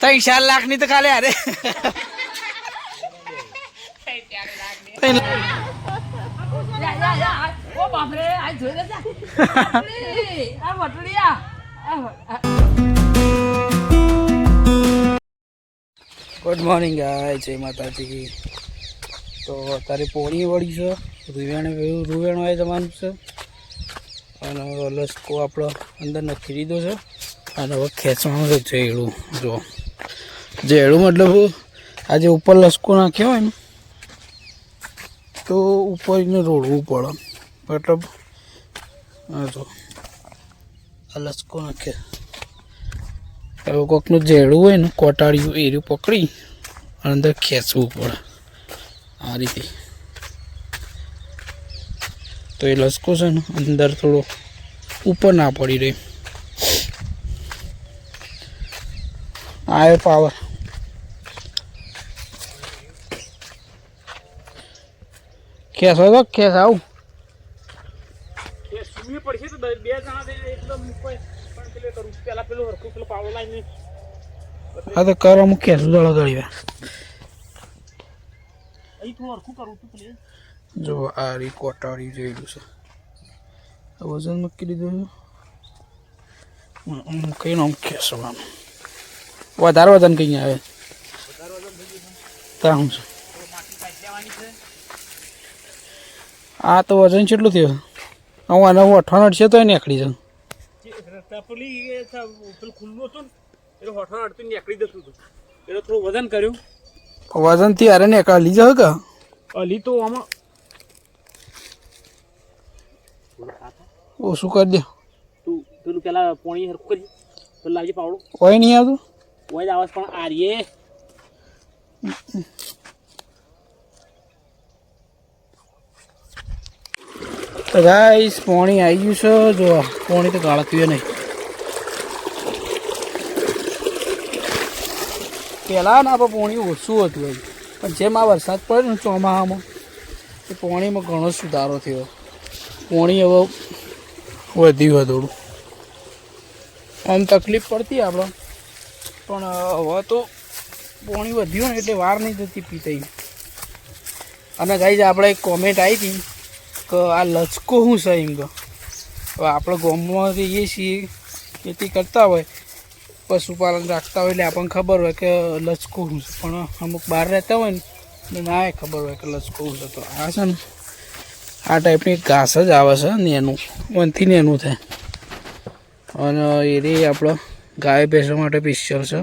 ત્રણ ચાર લાખની તો કાલે અરે ગુડ મોર્નિંગ ગાય જય માતાજી. તો અત્યારે પોણી વળી છે. રૂવેણ રૂવેણ હોય જવાનું છે. અને લસકો આપણો અંદર નથી દીધો છે. અને હવે ખેંચવાનું છે જેડું જો જેડું મતલબ આજે ઉપર લસકો નાખ્યો હોય ને, તો ઉપર એને રોડવું પડે. મતલબ હા જો આ લસકો નાખે. હવે કોકનું જેડું હોય ને, કોટાળિયું એર્યું પકડી અંદર ખેંચવું પડે. આ રીતે. તો એ લસકો છે ને, અંદર થોડો ઉપર ના પડી રહે. આવે પાવર ખેંચો તો કેસ આવું. પડશે તો બે જણા એકદમ પણ પેલે કરું. પેલા પેલું હરખું પેલું પાવર લાઈને હા તો કરો ખેંચું દોડો દોડી જો આ રી જેવું છે. વજન મૂકી દીધું છે. કઈ નામ ખેંચવાનું વધારે વજન કઈ આવે? ત્યાં શું? છે આ તો વજન કેટલું થયું? હું આને હું અઠવાણ છે તો નીકળી જાઉં. થા- ને વજન કર્યું વજનથી અરે નીકળી જાવ કે? અલી તો આમાં ઓછું કરી દે. તું પેલું પેલા પોણી હરખું કરી પેલા લાવજે પાવડો. કોઈ નહીં આવતું? હોય જ પણ આરીએ. તો ગાઈસ, પોણી આવી ગયું છે. જો, પોણી તો ગાળકવી નહીં. પહેલાં ના આપણે પોણી ઓછું હતું એમ. પણ જેમ આ વરસાદ પડ્યો ને ચોમાસામાં એ પોણીમાં ઘણો સુધારો થયો. પોણી હવે વધ્યું થોડું. આમ તકલીફ પડતી આપણે પણ હવે તો પોણી વધ્યું ને એટલે વાર નહીં થતી પીતાઈ. અને ગાઈ આપણે એક કોમેન્ટ આવી હતી કે આ લચકો શું છે એમ કે? હવે આપણે ગામમાં રહીએ છીએ, ખેતી કરતા હોય, પશુપાલન રાખતા હોય એટલે આપણને ખબર હોય કે લચકો શું છે. પણ અમુક બહાર રહેતા હોય ને ના એ ખબર હોય કે લચકો શું છે. તો આ છે ને, આ ટાઈપની ઘાસ જ આવે છે, નેનું. વનથી નેનું થાય. અને એ રે આપણો ગાય ભેંસો માટે પિક્ચર છે.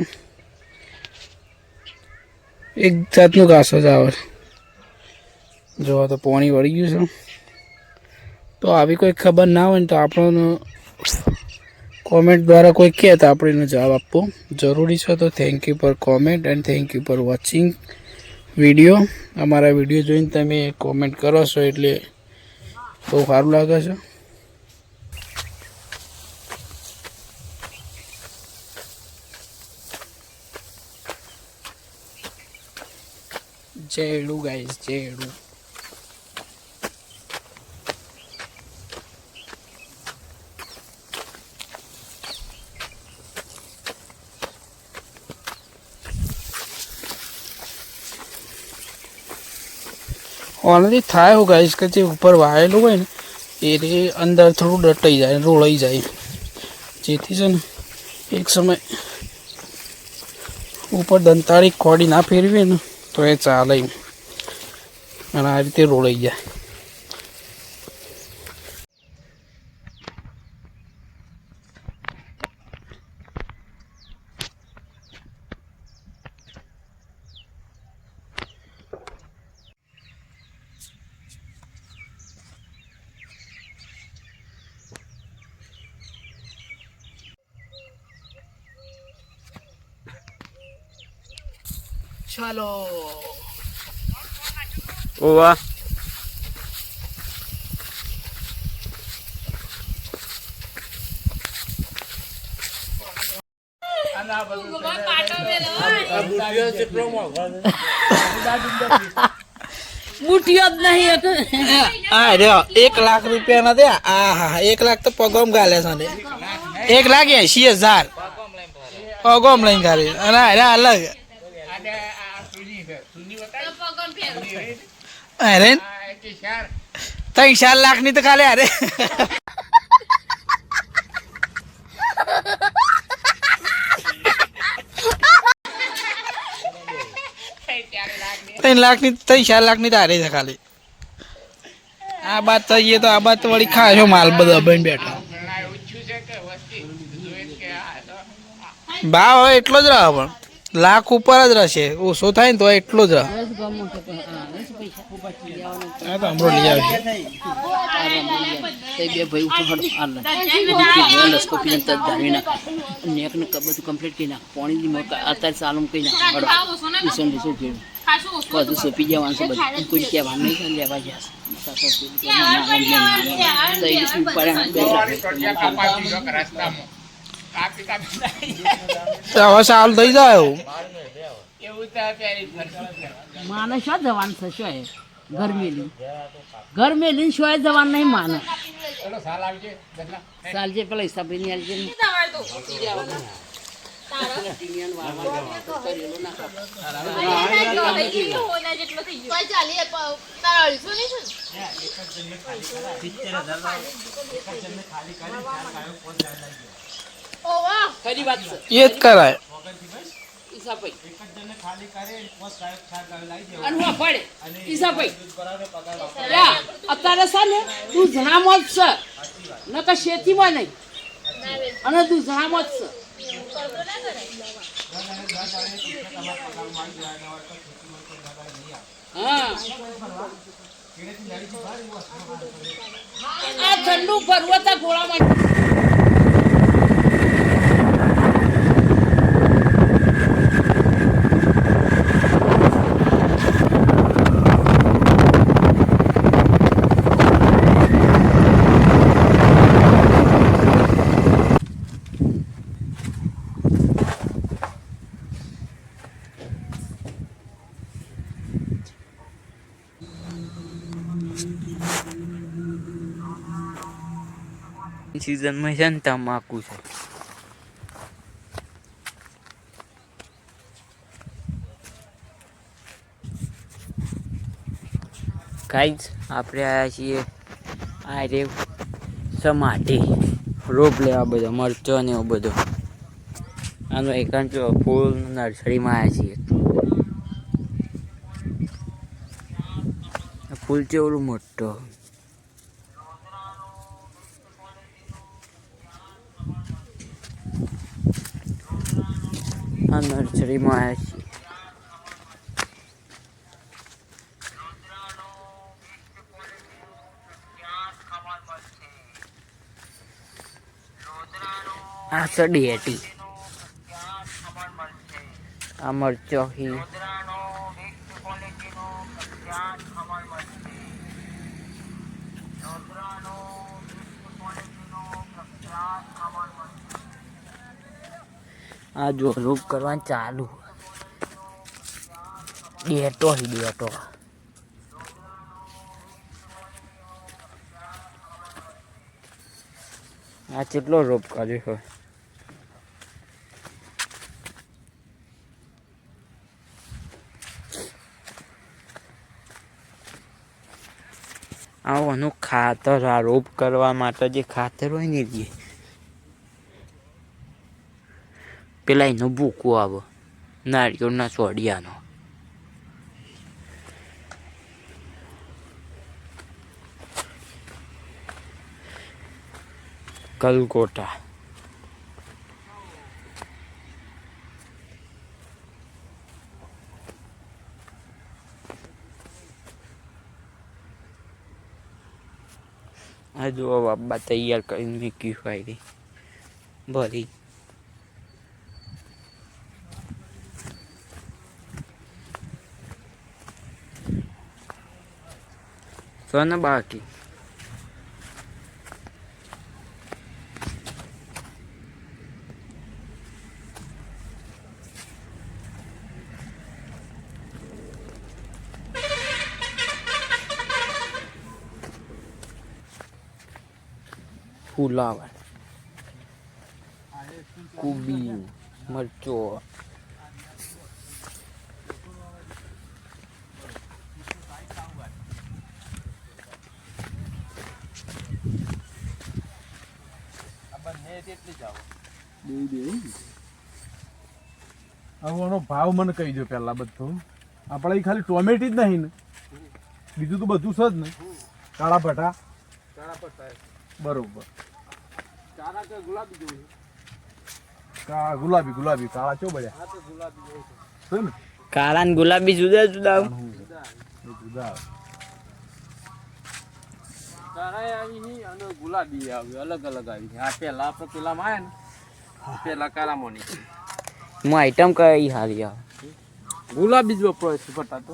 એક જાતનું ઘાસ જ આવે છે. જો તો પોણી વળી ગયું છે. તો આવી કોઈ ખબર ના હોય ને તો આપણો કોમેન્ટ દ્વારા કોઈ કહે તો આપણે એનો જવાબ આપવો જરૂરી છે. તો thank you for comment and thank you for watching video અમારા વીડિયો જોઈને તમે કોમેન્ટ કરો છો એટલે બહુ સારું લાગે છે. જેડું ગાઈસ ચેડું. ઓલરેડી થાય હું ગાઈશ કે જે ઉપર વાયેલું હોય ને, એ રે અંદર થોડું ડટાઈ જાય, રોળાઈ જાય. જેથી છે ને, એક સમય ઉપર દંતાળી કોડી ના ફેરવીએ ને તો એ ચાલે. અને આ રીતે રોળાઈ જાય. બુટિયો જ નહીં એક. હા રહ્યો એક લાખ રૂપિયા ના દે આ હા એક લાખ તો પગોમ ગાલે છે એક લાખ એસી હજાર પગોમ લઈને ગાલે અને અરે અલગ. અરે ત્રણ ચાર લાખની તો ખાલી અરે ત્રણ લાખની ત્રણ ચાર લાખની તો હારે છે ખાલી આ બાત થઈએ તો આ બાત તો વળી ખાશો માલ બધો બન બેઠો ભાવ એટલો જ રહ્યો પણ લાખ ઉપર જ રહેશે. ઓછો થાય ને તો એટલો જ રહે. કમ્પ્લીટ કરી નાખ. પાણી ની અત્યારે ચાલુ કહી નાખ. સોંપી જવાનું છે બધું. કોઈ કહેવાનું નહીં લેવા જશે હવે સારું થઈ જાય એવું. માને શું જવાનું છે શું ઘર મેલી ઘર મેલી શું જવાનું નહીં માને. સાલજે પેલા હિસાબની આલજે. ખરી વાત છે એ જ કરાય અત્યારે છે ને, તું જણામાં જ છે. નકર શેતીમાં નહીં. અને તું જણામાં જ છે આ ઠંડુ પર્વત ગોળામાં સિઝનમાં છે ને તમાકુ છે. ગાઈઝ આપણે આવ્યા છીએ આ રે સમાટી રોપ લેવા બધો, મરચો ને એવો બધો. આનો એકાંત ફૂલ નર્સરીમાં આવ્યા છીએ. ફૂલ છે ઓલું મોટો? આ નર્સરીમાં આવ્યા છીએ. આ સડી હતી. આ મરચો હી. આ જો રૂપ કરવાનું ચાલુ. ડેટો હી ડેટો આ કેટલો રોપ કર્યો હોય એનું ખાતર, આ રોપ કરવા માટે જે ખાતર હોય ને જે પેલા એનો ભૂકો આવો. નારિયેળના સોડિયાનો. કલકોટા. આ જો બાબા તૈયાર કરીને મૂક્યું હોય. ભરી. સોના બાકી. ફુલાવર કુબી મરચો. હવે આનો ભાવ મને કહી દો પહેલાં બધું. આપણે ખાલી ટોમેટી જ નહીં ને. બીજું તો બધું છે જ ને. કાળા ભટા. બરોબર. કા ગુલાબી ગુલાબી કાળા ચો બળ્યા? છે. ને? કાળા ને ગુલાબી જુદા જુદા. આવે. એ જુદા અને ગુલાબી આવી. અલગ અલગ આવી આ પેલા આપણે પેલા માં ને. પેલા કારામોની હું આઈટમ કઈ હારી આવે? ગુલાબી જ વપરાય છે ફટા તો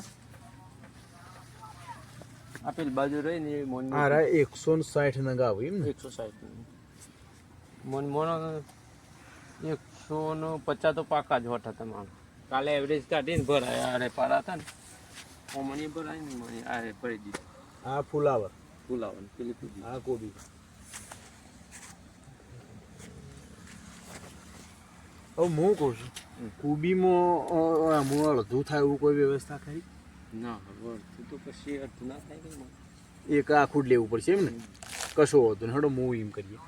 આ બાજુ રહી ને મોન રા એકસો ને સાઠ નંગા આવે એમ ને? એકસો સાઠ મોન મોનો એકસો નો પચાસ તો પાકા જ હોતા તમારો. કાલે એવરેજ કાઢીને ભરાય અરે પાડા હતા ને. મની ભરાય ને મણી આરે રે ભરી દીધી. આ ફુલાવર. ફુલાવર પેલી આ કોબી. હવે હું કહું છું કુબીમાં હું અડધું થાય એવું કોઈ વ્યવસ્થા ખરી? ના તો પછી અડધું ના થાય એક આખું જ લેવું પડશે એમ ને? કશો હોતો ને હડો હું એમ કરીએ.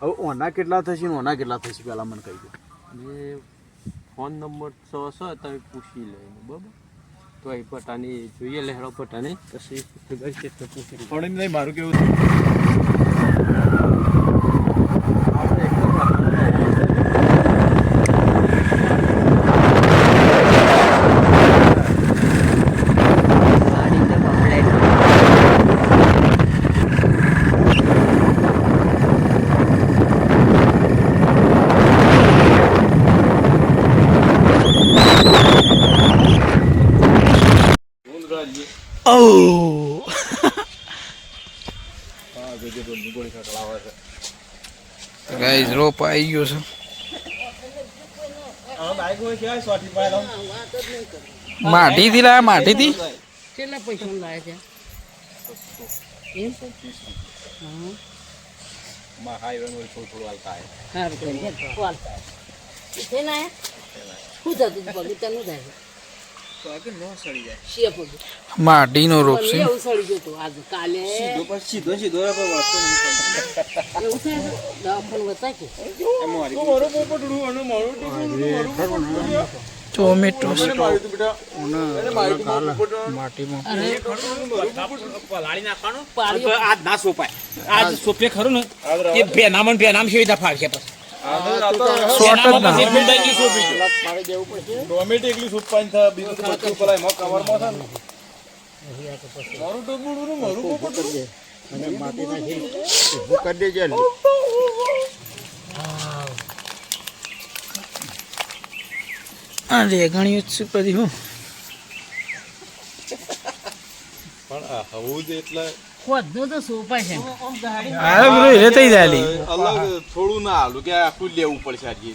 હવે ઓના કેટલા થશે ને ઓના કેટલા થશે પહેલા મને કહી દો. ને ફોન નંબર સો સો તમે પૂછી લઈને બરાબર? તો એ પટાની જોઈએ લહેરો પટાને છે તો પૂછી. પણ નહીં મારું કેવું છે ગાડી તો કમ્પ્લેટ ઓ ગાઈઝ રોપ આવી ગયો છે. માટીથી લાયા માટીથી? કેટલા પૈસા લાયા છે? સારું કરી દે છે ને છે. માટીનો રોપ મને છે. સડી હતું આજે કાલે. છે? દવાખાનું બતાય કે ટોમેટો માટીમાં. આજ ના સોપાય. આજ સોપે ખરું ને? એ બે નામ બે નામ રીતે ફાવશે પછી? છે પછી હું. પણ આ હવું જ એટલે ખોદનું તો સોપાય. અલગ થોડું ના હાલું કે આખું લેવું પડશે આજે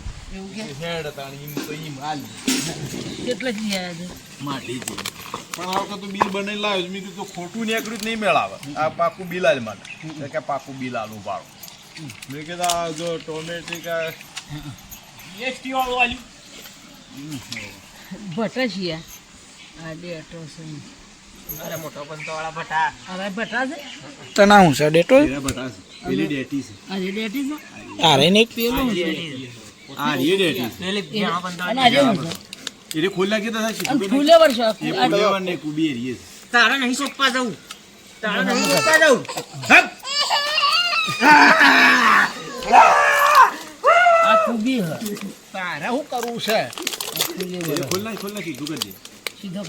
હેડ તાણી એમ તો એમ હાલ કેટલા માટી પણ આ વખત તો બિલ બનાવી લાવ્યો મેં કીધું ખોટું નીકળ્યું જ નહીં મેળાવે આ પાકું બિલ આલ તો કે પાકું બિલ આલું ભાડું મેં કીધું આ જો ટોમેટી કે એસટી વાળું આલ્યું ભટ્ટ છીએ આ ડેટો છે અરે મોટો પંતો ભટા અરે ભટા છે? તના હું છે ડેટો? પેલી ડેટી છે. આજે ડેટી છે? પેલું આ રી ડેટી હું છે? ખોલ્લા વર્ષ એ ને કુબી છે. તારા નહીં તારા આ કુબી તારે કરવું છે? સીધો.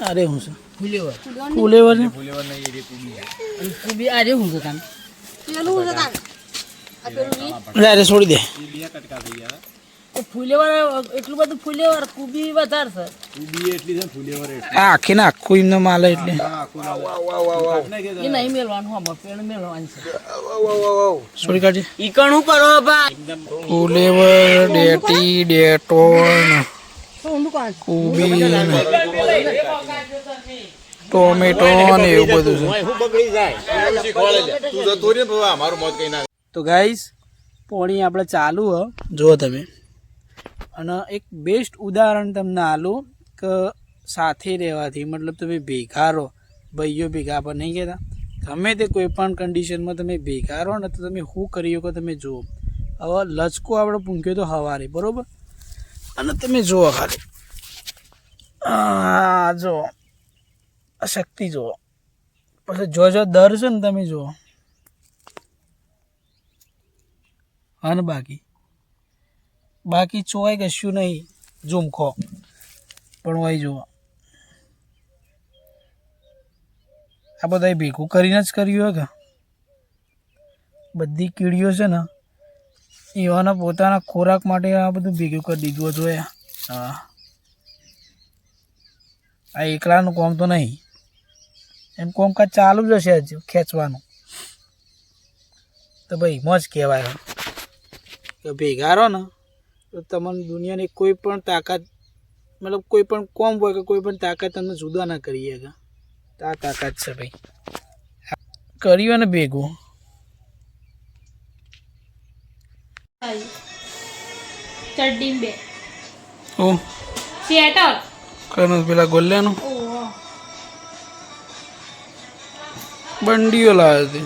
અરે હું છે? ફુલેવર. ફુલેવર છે? ફૂલેવર ને એરી કુબી અને કુબી આજે હું છે કામ અરે છોડી દે. બે કટકા થઈ ગયા. ફૂલેવર એટલું બધું ફૂલેવર કુબી વધારે છે. કુબી એટલી છે ને એટલી. આખી ના આખું એમને માલે એટલે. એ નહીં મેળવાનું હમ પેણ મેળવાનું છે. છોડી કાઢજે ઈકણું કરો બા ફુલેવર ડેટી ડેટોન? કોબી ટોમેટો ને એવું બધું છે. તું જતો રે બાબા અમારું મોત કઈ ના તો ગાઈસ પોણી આપણે ચાલુ હ. જુઓ તમે. અને એક બેસ્ટ ઉદાહરણ તમને આલું કે સાથે રહેવાથી, મતલબ તમે ભેગા રહો, ભાઈઓ ભેગા પણ નહીં કહેતા. ગમે તે કોઈ પણ કન્ડિશનમાં તમે ભેગા રહો ને તો તમે શું કરી શકો તમે જુઓ. હવે લચકો આપણે પૂંખ્યો તો હવારે, બરાબર? અને તમે જુઓ ખાલી. આ જુઓ. આ શક્તિ જુઓ. પછી જો જો દર છે ને તમે જુઓ. અને બાકી? બાકી ચોય કશું નહીં. ઝુમખો પણ હોય જુઓ. આ બધા ભેગું કરીને જ કર્યું હોય કે? બધી કીડીઓ છે ને, એવાના પોતાના ખોરાક માટે આ બધું ભેગું કરી દીધું હતું હા. આ એકલાનું કોમ તો નહીં. એમ કોમકાજ ચાલુ જ હશે હજી ખેંચવાનું. તો ભાઈ મોજ કહેવાય. કે ભેગા રહો ને તો તમને દુનિયાની કોઈ પણ તાકાત મતલબ કોઈ પણ કોમ હોય કે કોઈ પણ તાકાત તમને જુદા ના કરી શકે તો આ તાકાત છે ભાઈ. કર્યું ને ભેગું. ચડ્ડી બે. ઓ. કનું પેલા ગોલ્યાનું? બંડીઓ લાવે છે.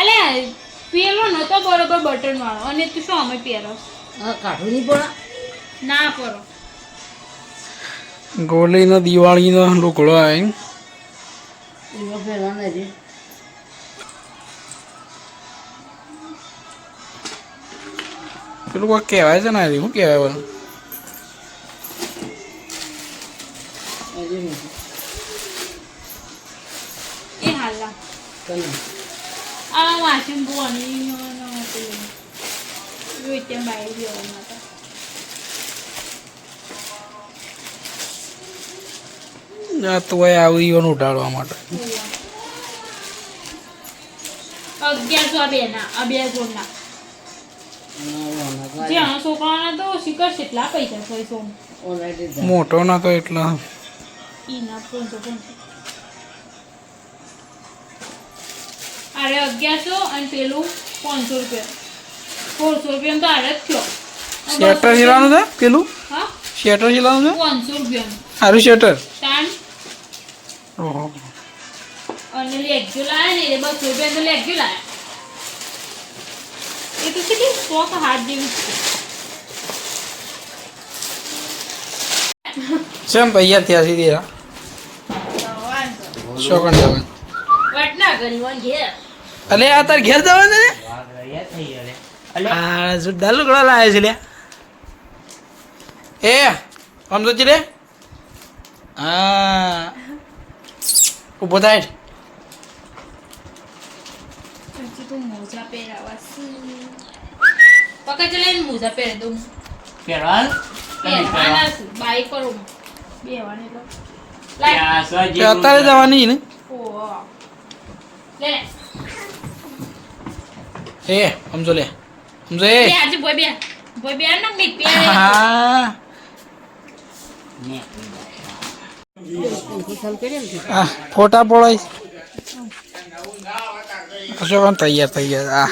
અલે પેલો નતો બરોબર બટન વાળો અને તું શું અમે પહેરો? કાઢવું નહીં પડે ના પહેરો ગોલીનો દિવાળીનો લુકડો એવા પેલું કોઈ કહેવાય છે ને શું કહેવાય બોલું એ હાલા આ વાસણ બોની આ તો આવી ઈવન ઉઠાડવા માટે. અગિયારસો બે ના છોકરાના તો શિખર કેટલા પૈસા થાય સોમ. મોટો ના તો એટલા. પાંચસો પાંચસો અરે અગિયારસો અને પેલું પાંચસો રૂપિયા. સોળસો રૂપિયા તો આરે જ થયો. શેટર હિલાનું છે? પેલું? હા? શેટર હિલાનું છે? પાંચસો રૂપિયાનું. સારું શેટર. તાણ ઓહો. અને લેગ્યો લાયા ને એ બસો રૂપિયા તો લેગ્યો એ તો કેટલી શોખ હાથ જેવી છે. શેમ તૈયાર થયા સીધી શોકણ જવાનું વટના ઘેર. અલે આ તાર ઘેર જવાનું ને? આ જોરદાર લુગડો લાવે છે લે એ તો લે હા. ઊભો થાય. મોજા પહેરાવા મોજા પહેરી દઉં છે. બાઈક પર બેવાની તો લાય. તે અત્યારે જવાની ને. એ સમજો લે. સમજો? આજે બોય બે. બોય બે ના મીટ બે. હા. આ ફોટા પડાય. અશોકન તૈયાર તૈયાર આ.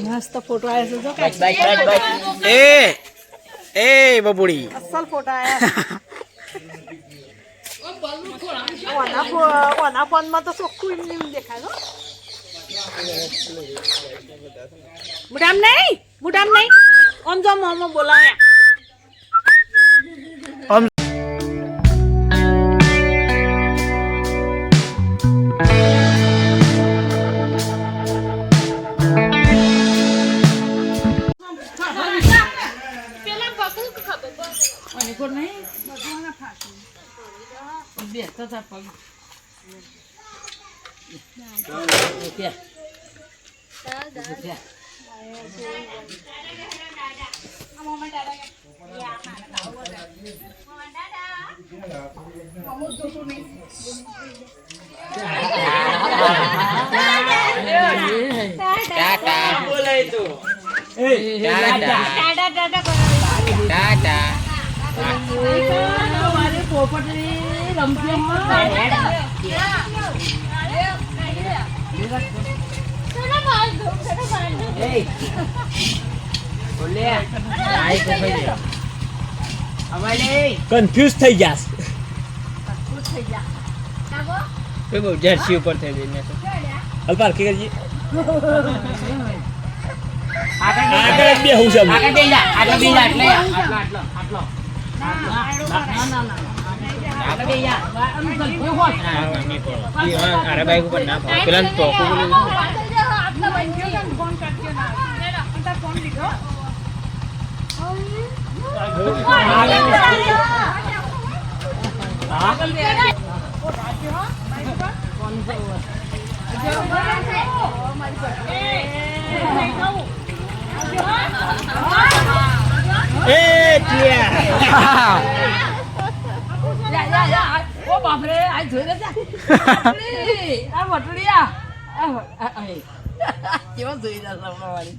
મસ્ત ફોટો આવ્યો છે જો કે એ એ બબુડી. અસલ ફોટો આવ્યા ઓના ફોનમાં તો ચોખ્ખું એમ એમ દેખાય છો મુડામ નહીં મુડામ નહીં. ઓમ જો મોમો બોલાવ્યા સોના કન્ફ્યુઝ થઈ ગયા જર્સી ઉપર થઈ ગઈ મેં હાલ પાર્કી કરજી? આગળ બે હું છે આગળ બે જા આગળ બે જા એટલે આટલો આટલો આટલો આગળ બે જા અરે બાઈક ઉપર ના ભાવ પેલા ચોખ્ખું બોલું ઓ બાપરે આ જોઈ વટલી આ વટલી આ આ જોઈ રહ્યા છે વાળી?